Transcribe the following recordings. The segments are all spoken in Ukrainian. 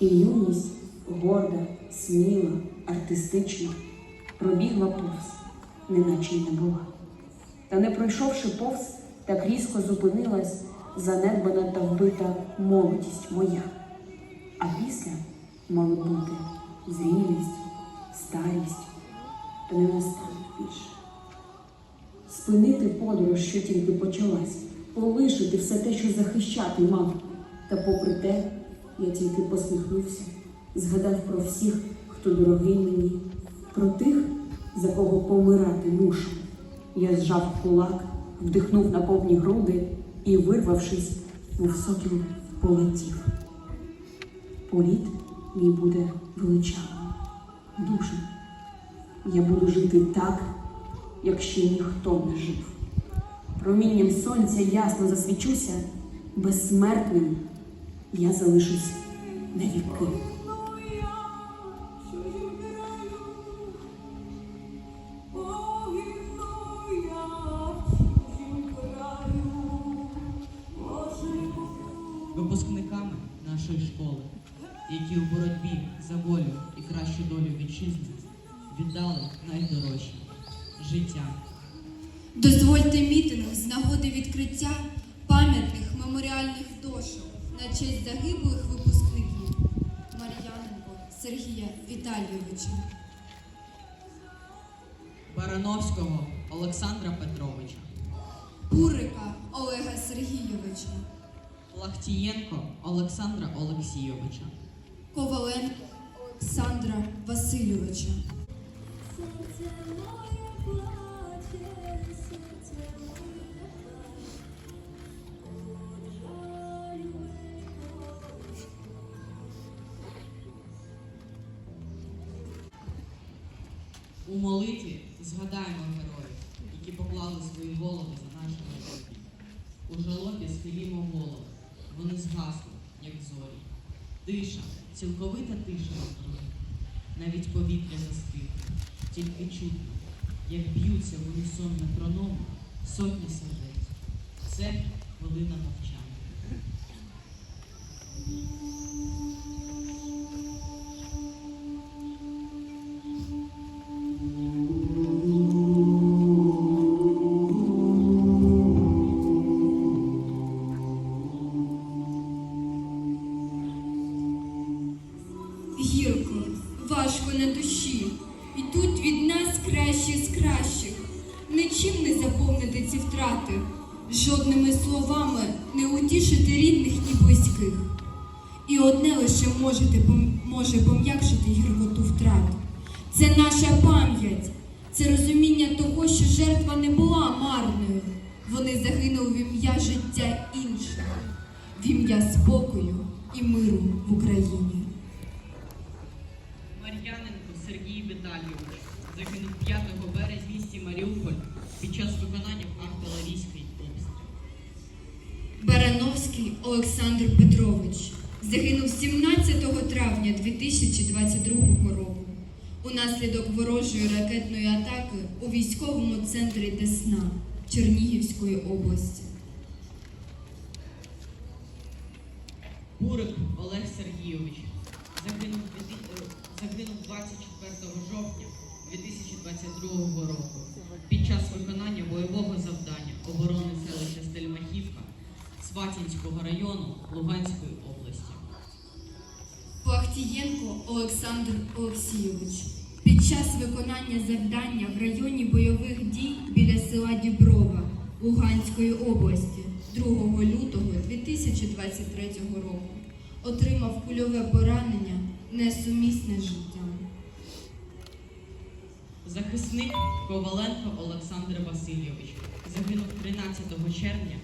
І юність горда, сміла, артистична, пробігла повз, неначе й не була. Та не пройшовши повз, так різко зупинилась занедбана та вбита молодість моя. А після мали бути зрілість, старість, та не настане більше. Спинити подорож, що тільки почалась, полишити все те, що захищати мав. Та попри те, я тільки посміхнувся, згадав про всіх, хто дорогий мені, про тих, за кого помирати мушу. Я зжав кулак, вдихнув на повні груди і, вирвавшись, мов сокіл полетів. Політ мій буде величавим, дуже. Я буду жити так, як ще ніхто не жив. Промінням сонця ясно засвічуся, безсмертним я залишусь на віки. випускниками нашої школи, які у боротьбі за волю і кращу долю вітчизни віддали найдорожче життя. Дозвольте мітинг з нагоди відкриття Віталійовича, Барановського Олександра Петровича, Бурика Олега Сергійовича, Лахтієнко Олександра Олексійовича, Коваленко Олександра Васильовича, У молитві згадаємо героїв, які поклали свої голови за наше майбутнє. У жалобі схилімо голови, вони згасли, як зорі. Тиша, цілковита тиша навкруги. Навіть повітря застигло, тільки чутно, як б'ються в унісон метрономи сотні сердець. Це хвилина мовчання. Ідуть від нас кращі з кращих. Нічим не заповнити ці втрати, жодними словами не утішити рідних і близьких. І одне лише можете, може пом'якшити гіркоту втрат. Це наша пам'ять, це розуміння того, що жертва не була марною. Вони загинули в ім'я життя інших, в ім'я спокою і миру в Україні. Віталійович загинув 5 березня в місті Маріуполь під час виконання артилерійської обстрілу. Барановський Олександр Петрович загинув 17 травня 2022 року унаслідок ворожої ракетної атаки у військовому центрі Десна Чернігівської області. Бурик Олег Сергійович загинув, загинув 24 жовтня 2022 року. Під час виконання бойового завдання оборони селища Стельмахівка Сватінського району Луганської області. Плахтієнко Олександр Олексійович. Під час виконання завдання в районі бойових дій біля села Діброва Луганської області 2 лютого 2023 року. Отримав кульове поранення несумісне з життям. Захисник Коваленко Олександр Васильович загинув 13 червня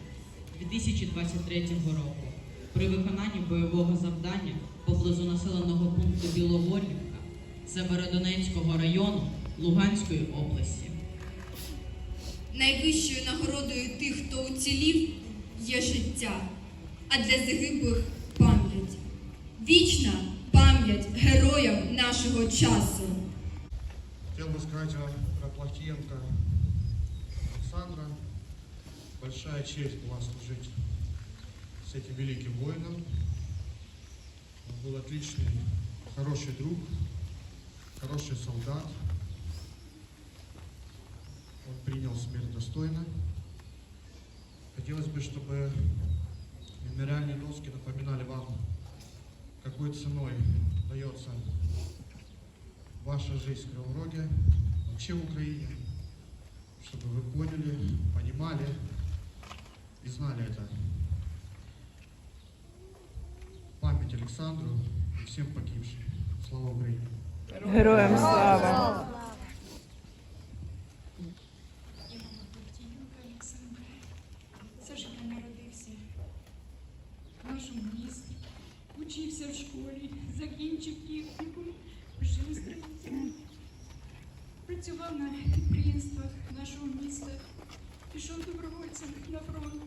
2023 року при виконанні бойового завдання поблизу населеного пункту Білогорівка Северодонецького району Луганської області. Найвищою нагородою тих, хто уцілів, є життя, а для загиблих пам'ять. Вічна пам'ять героям нашого часу. Хотел бы сказать о, про Плахтиенко Александра. Большая честь была служить с этим великим воином. был отличный, хороший друг, хороший солдат. Он принял смерть достойно. Хотелось бы, чтобы мемориальные доски напоминали вам, какой ценой дается ваша жизнь в Кривом вообще в Украине, чтобы вы поняли, понимали и знали это. Память Александру и всем погибшим. Слава Украине! Героям слава! Технікум, жив у Стрийці. Працював на підприємствах нашого міста, пішов добровольцем на фронт.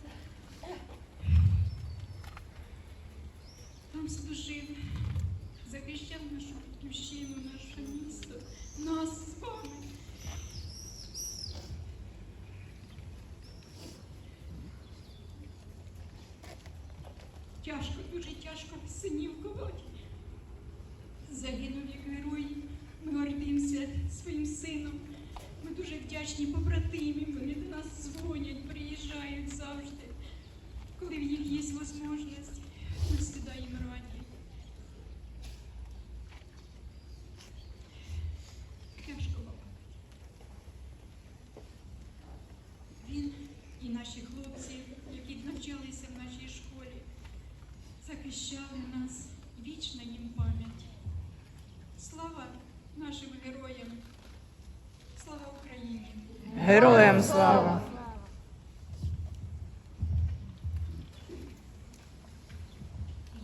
Там служив, захищав нашу батьківщину, наше місто, нас з вами. Тяжко, дуже тяжко синів ховати. Загинув як герой. Ми гордимося своїм сином. Ми дуже вдячні побратимів. Вони до нас дзвонять, приїжджають завжди. Коли в них є можливість, ми завжди їм раді. Тяжко балакати. Він і наші хлопці, які навчалися в нашій школі, захищали нас. Вічна їм пам'ять. Слава нашим героям! Слава Україні! Героям слава!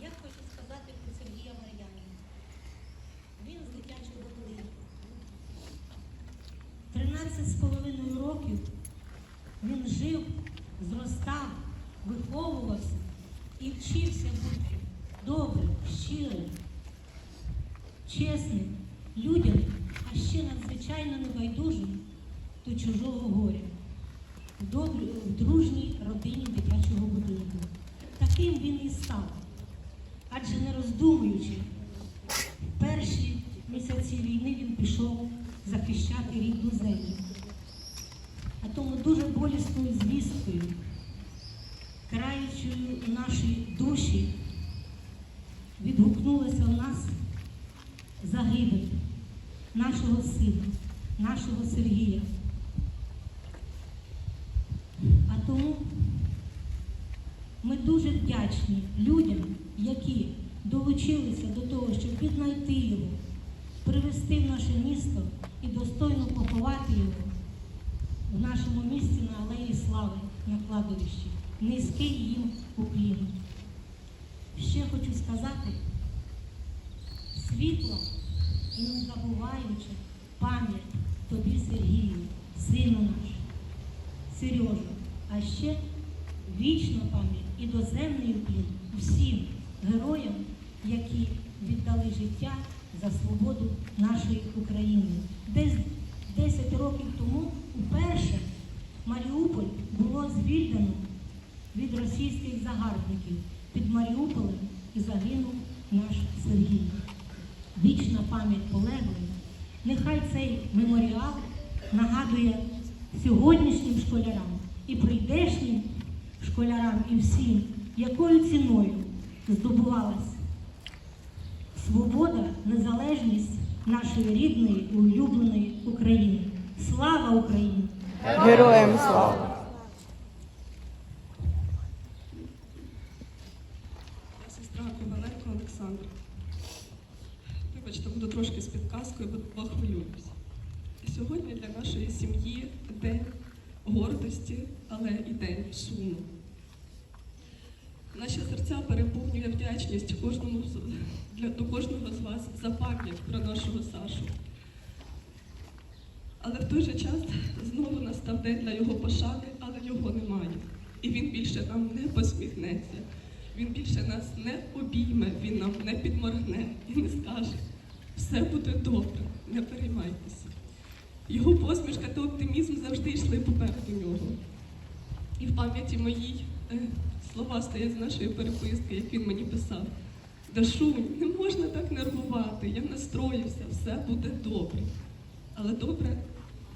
Я хочу сказати про Сергія Мар'янина. Він з дитячого будинку. 13 з половиною років він жив, зростав, виховувався і вчився бути добрим, щирим, чесним, людям, а ще надзвичайно небайдужим до чужого горя. В, добрій, в дружній родині дитячого будинку. Таким він і став. Адже не роздумуючи, в перші місяці війни він пішов захищати рідну землю. А тому дуже болісною звісткою, краючою наші душі, відгукнулася в нас загибель нашого сина, нашого Сергія. А тому ми дуже вдячні людям, які долучилися до того, щоб віднайти його, привезти в наше місто і достойно поховати його в нашому місті на Алеї Слави на кладовищі. Низький їм уклін. Ще хочу сказати, світло і не забуваючи пам'ять тобі, Сергію, сину наш, Сережа, а ще вічна пам'ять і доземний уклін усім героям, які віддали життя за свободу нашої України. Десь 10 років тому вперше Маріуполь було звільнено від російських загарбників. Під Маріуполем і загинув наш Сергій. Вічна пам'ять полеглих. Нехай цей меморіал нагадує сьогоднішнім школярам і прийдешнім школярам і всім, якою ціною здобувалась свобода, незалежність нашої рідної і улюбленої України. Слава Україні! Героям слава! Сестра Коваленко Олександра. Вибачте, буду трошки з підказкою, бо похвилююсь. Сьогодні для нашої сім'ї день гордості, але і день суму. Наші серця переповнює вдячність кожному для, до кожного з вас за пам'ять про нашого Сашу. Але в той же час знову настав день для його пошани, але його немає. І він більше нам не посміхнеться. Він більше нас не обійме, він нам не підморгне і не скаже, все буде добре, не переймайтеся. Його посмішка та оптимізм завжди йшли попереду нього. І в пам'яті моїй е, слова стоять з нашої переписки, як він мені писав. Дашунь, не можна так нервувати. Я настроївся, все буде добре. Але добре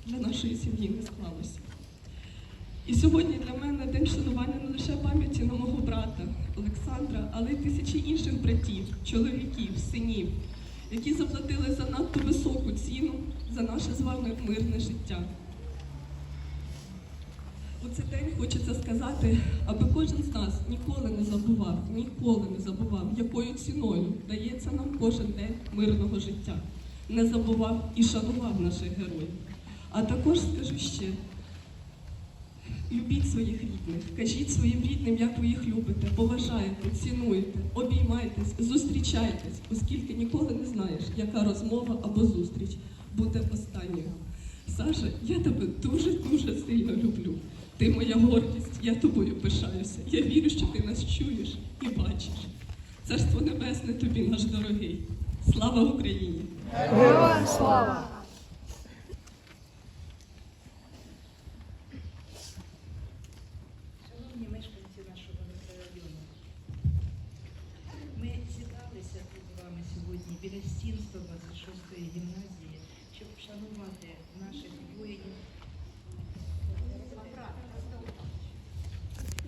для нашої сім'ї не склалося. І сьогодні для мене день вшанування не лише пам'яті на мого брата Олександра, але й тисячі інших братів, чоловіків, синів, які заплатили занадто високу ціну за наше з вами мирне життя. У цей день хочеться сказати, аби кожен з нас ніколи не забував, ніколи не забував, якою ціною дається нам кожен день мирного життя. Не забував і шанував наших героїв. А також скажу ще, любіть своїх рідних, кажіть своїм рідним, як ви їх любите, поважаєте, цінуєте, обіймайтесь, зустрічайтесь, оскільки ніколи не знаєш, яка розмова або зустріч буде останньою. Саша, я тебе дуже-дуже сильно люблю. Ти моя гордість, я тобою пишаюся. Я вірю, що ти нас чуєш і бачиш. Царство Небесне тобі, наш дорогий. Слава Україні! Героям слава! Шановні мешканці нашого мікрорайону, ми зібралися тут з вами сьогодні біля стін 126-ї гімназії, щоб вшанувати наших воїнів,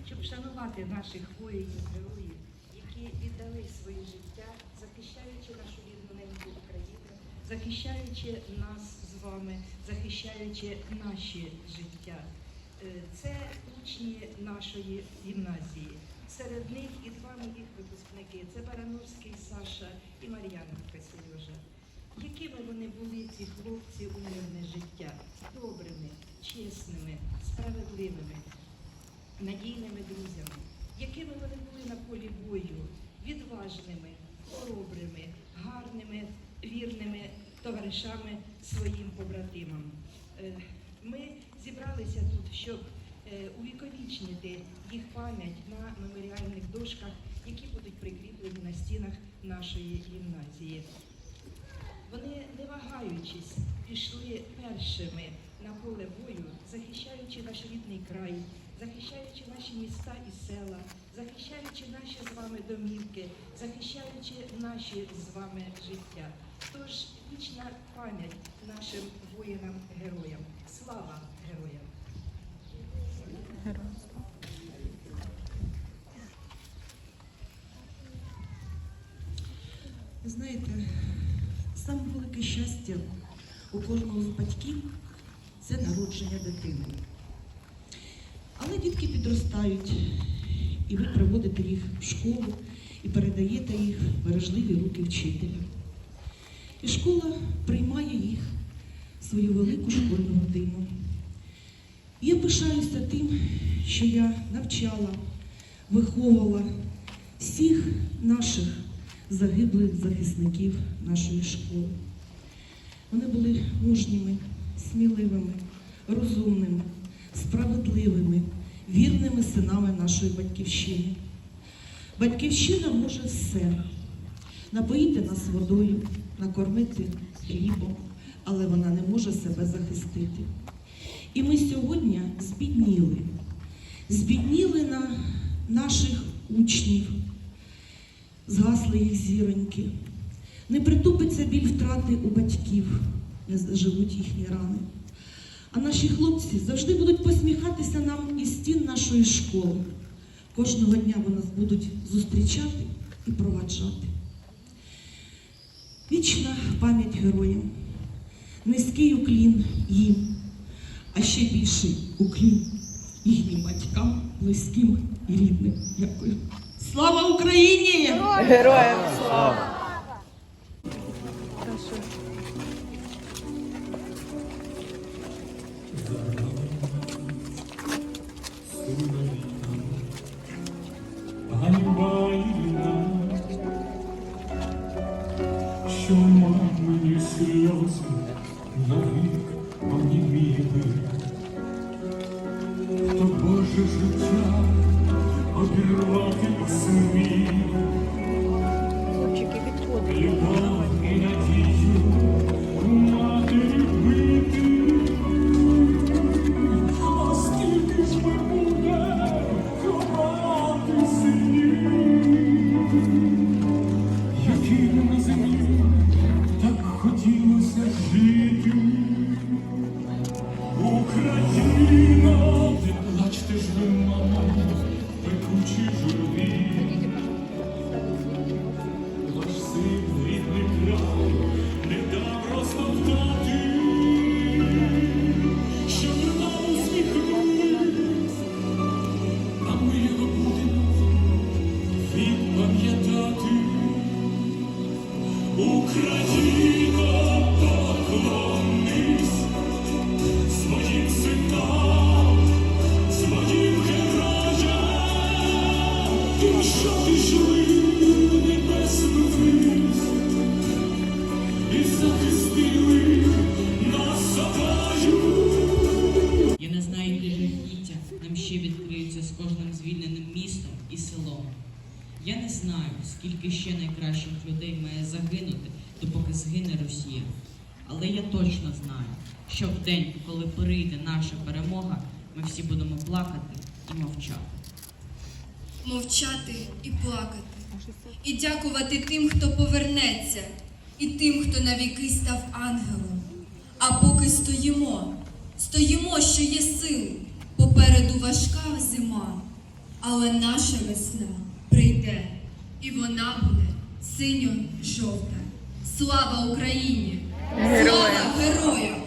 щоб вшанувати наших воїнів, героїв, які віддали своє життя, захищаючи нашу рідну неньку Україну, захищаючи нас з вами, захищаючи наші життя. Е, Це учні нашої гімназії. Серед них і два моїх випускники це Барановський Саша і Мар'яненко Сережа. Якими вони були, ці хлопці, у мирне життя? Добрими, чесними, справедливими, надійними друзями. Якими вони були на полі бою? Відважними, хоробрими, гарними, вірними товаришами своїм побратимам. Е, Ми зібралися тут, щоб е, увіковічнити їх пам'ять на меморіальних дошках, які будуть прикріплені на стінах нашої гімназії. Вони, не вагаючись, пішли першими на поле бою, захищаючи наш рідний край, захищаючи наші міста і села, захищаючи наші з вами домівки, захищаючи наші з вами життя. Тож вічна пам'ять нашим воїнам-героям. Слава героям! Знаєте, саме велике щастя у кожного з батьків це народження дитини. Але дітки підростають, і ви приводите їх в школу і передаєте їх в бережливі руки вчителя. І школа приймає їх в свою велику школьну родину. І я пишаюся тим, що я навчала, виховувала всіх наших загиблих захисників нашої школи. Вони були мужніми, сміливими, розумними, справедливими, вірними синами нашої батьківщини. Батьківщина може все напоїти нас водою, накормити хлібом, але вона не може себе захистити. І ми сьогодні збідніли, збідніли на наших учнів, згасли їх зіроньки. Не притупиться біль втрати у батьків, не заживуть їхні рани. А наші хлопці завжди будуть посміхатися нам із стін нашої школи. Кожного дня вони нас будуть зустрічати і проваджати. Вічна пам'ять героям, низький уклін їм, а ще більший уклін їхнім батькам, близьким і рідним. Дякую. Слава Україні! Героям слава! Ганьба і вина, що мамині сльози навік оніміли. То Боже життя обірвати Але я точно знаю, що в день, коли прийде наша перемога, ми всі будемо плакати і мовчати. мовчати і плакати, і дякувати тим, хто повернеться, і тим, хто навіки став ангелом. А поки стоїмо, стоїмо, що є сили, попереду важка зима, але наша весна прийде, і вона буде синьо-жовта. Слава Україні! Слава героям!